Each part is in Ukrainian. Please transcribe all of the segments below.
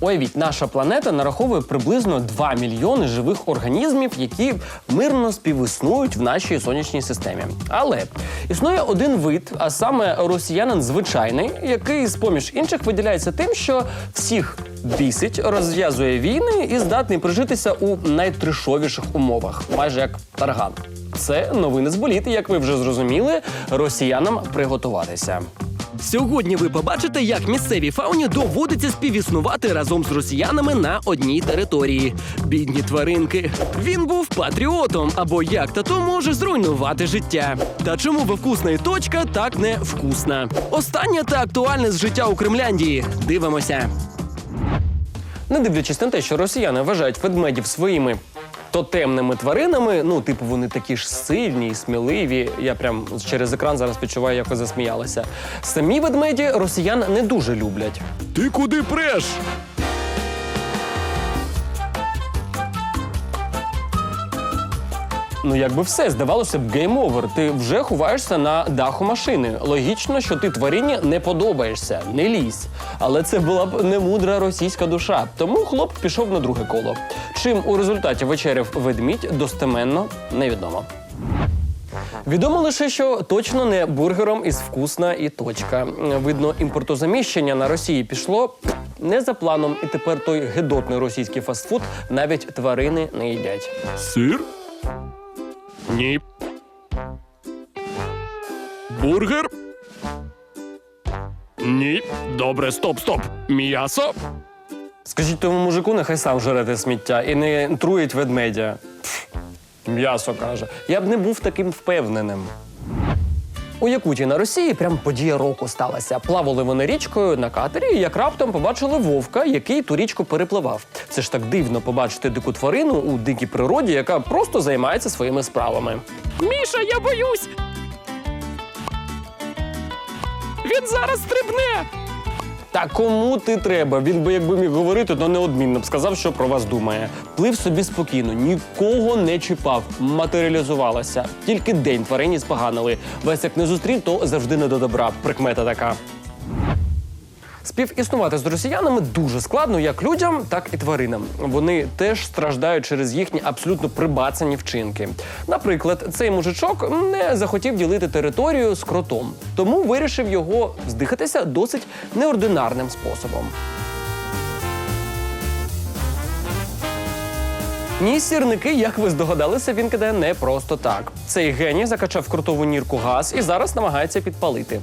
Уявіть, наша планета нараховує приблизно 2 мільйони живих організмів, які мирно співіснують в нашій сонячній системі. Але існує один вид, а саме росіянин звичайний, який з поміж інших виділяється тим, що всіх бісить, розв'язує війни і здатний прижитися у найтришовіших умовах, майже як тарган. Це новини з боліт, як ви вже зрозуміли, росіянам приготуватися. Сьогодні ви побачите, як місцевій фауні доводиться співіснувати разом з росіянами на одній території. Бідні тваринки. Він був патріотом, або як тато може зруйнувати життя. Та чому вкусна і точка так не вкусна? Останнє та актуальне з життя у Кремляндії. Дивимося. Не дивлячись на те, що росіяни вважають ведмедів своїми тотемними тваринами, ну, типу, вони такі ж сильні і сміливі. Я прям через екран зараз відчуваю, як засміялася. Самі ведмеді росіян не дуже люблять. Ти куди преш? Ну, якби все, здавалося б, гейм-овер. Ти вже ховаєшся на даху машини. Логічно, що ти тварині не подобаєшся, не лізь. Але це була б немудра російська душа. Тому хлоп пішов на друге коло. Чим у результаті вечеряв ведмідь достеменно невідомо. Відомо лише, що точно не бургером із вкусна і точка. Видно, імпортозаміщення на Росії пішло не за планом, і тепер той гидотний російський фастфуд навіть тварини не їдять. Сир? Ні. Бургер? Ні. Добре, стоп, стоп. М'ясо? Скажіть тому мужику, нехай сам жере те сміття і не труїть ведмедя. М'ясо каже. Я б не був таким впевненим. У Якуті на Росії прям подія року сталася. Плавали вони річкою на катері, і як раптом побачили вовка, який ту річку перепливав. Це ж так дивно побачити дику тварину у дикій природі, яка просто займається своїми справами. Міша, я боюсь. Він зараз стрибне. Та кому ти треба? Він би якби міг говорити, то неодмінно б сказав, що про вас думає. Плив собі спокійно, нікого не чіпав, матеріалізувалася. Тільки день тварині споганили. Весь як не зустрів, то завжди не до добра. Прикмета така. Співіснувати з росіянами дуже складно як людям, так і тваринам. Вони теж страждають через їхні абсолютно прибацані вчинки. Наприклад, цей мужичок не захотів ділити територію з кротом, тому вирішив його здихатися досить неординарним способом. Ні, сірники, як ви здогадалися, він кидає не просто так. Цей геній закачав в кротову нірку газ і зараз намагається підпалити.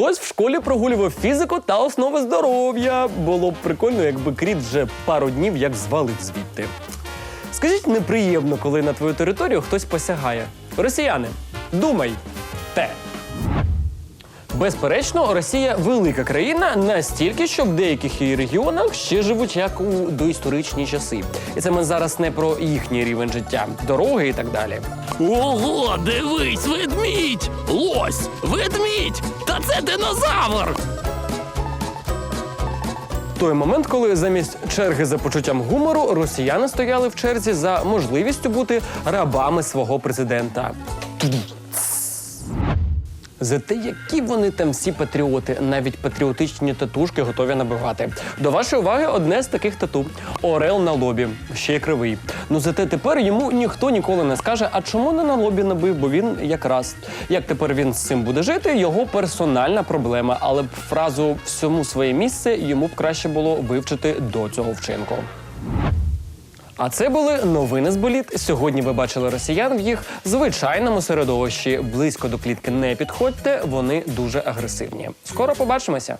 Хтось в школі прогулював фізику та основи здоров'я. Було б прикольно, якби кріт вже пару днів як звалив звідти. Скажіть, неприємно, коли на твою територію хтось посягає. Росіяни, думайте. Безперечно, Росія велика країна настільки, що в деяких її регіонах ще живуть як у доісторичні часи. І це ми зараз не про їхній рівень життя, дороги і так далі. Ого, дивись, ведмідь! Лось! Ведмідь! Та це динозавр! Той момент, коли замість черги за почуттям гумору росіяни стояли в черзі за можливістю бути рабами свого президента. Зате які вони там всі патріоти, навіть патріотичні татушки готові набивати. До вашої уваги одне з таких тату Орел на лобі, ще й кривий. Ну зате тепер йому ніхто ніколи не скаже, а чому не на лобі набив, бо він якраз. Як тепер він з цим буде жити, його персональна проблема. Але б фразу всьому своє місце йому б краще було вивчити до цього вчинку. А це були новини з боліт. Сьогодні ви бачили росіян в їх звичайному середовищі. Близько до клітки не підходьте, вони дуже агресивні. Скоро побачимося.